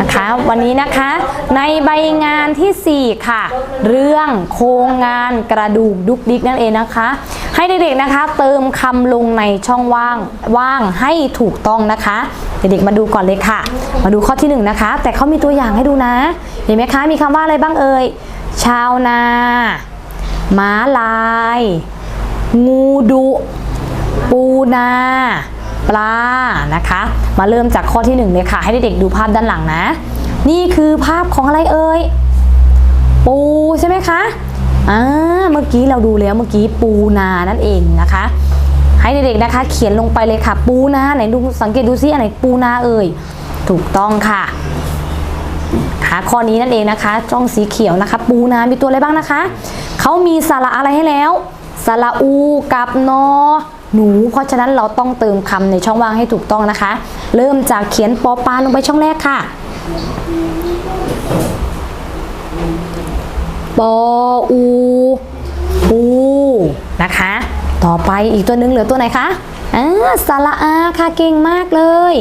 นะคะวันนี้นะคะในใบงานทีสี่ 4 ค่ะ เรื่องโครงงานกระดูกดุกดิกนั่นเองนะคะ ให้เด็กๆนะคะ เติมคำลงในช่องว่างว่างให้ถูกต้องนะคะ เด็กๆมาดูก่อนเลยค่ะ มาดูข้อที่หนึ่งนะคะ แต่เขามีตัวอย่างให้ดูนะ เห็นไหมคะ มีคำว่าอะไรบ้างเอ่ยชาวนาม้าลาย งูดุ ปูนา ปลานะคะ มาเริ่มจากข้อที่หนึ่งเลยค่ะ ให้เด็กๆดูภาพด้านหลังนะ นี่คือภาพของอะไรเอ่ยปูใช่ไหมคะอ่าเมื่อกี้เราดูแล้วเมื่อกี้ปูนานั่นเองนะคะ ให้เด็กๆนะคะ เขียนลงไปเลยค่ะ ปูนาไหนดูสังเกตดูซิอันไหนปูนาเอ่ยถูกต้องค่ะค่ะข้อนี้นั่นเองนะคะจ้องสีเขียวนะคะ ปูนา มีตัวอะไรบ้างนะคะเขามีสระอะไรให้แล้วสระอูกับนอ หนู เพราะฉะนั้นเราต้องเติมคำในช่องว่างให้ถูกต้องนะคะ เริ่มจากเขียนปอปลาลงไปช่องแรกค่ะ ปออูปูนะคะ ต่อไปอีกตัวหนึงเหลือตัวไหนคะอ่าสระอาค่ะเก่งมากเลย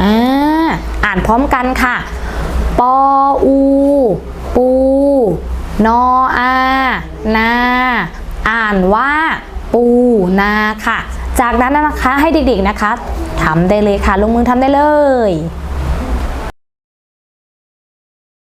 อ่าอ่านพร้อมกันค่ะ ปออู ปู นออา นาานว่าปูนาค่ะ จากนั้นนะคะให้เด็กๆนะคะทำได้เลยค่ะ ลงมือทำได้เลย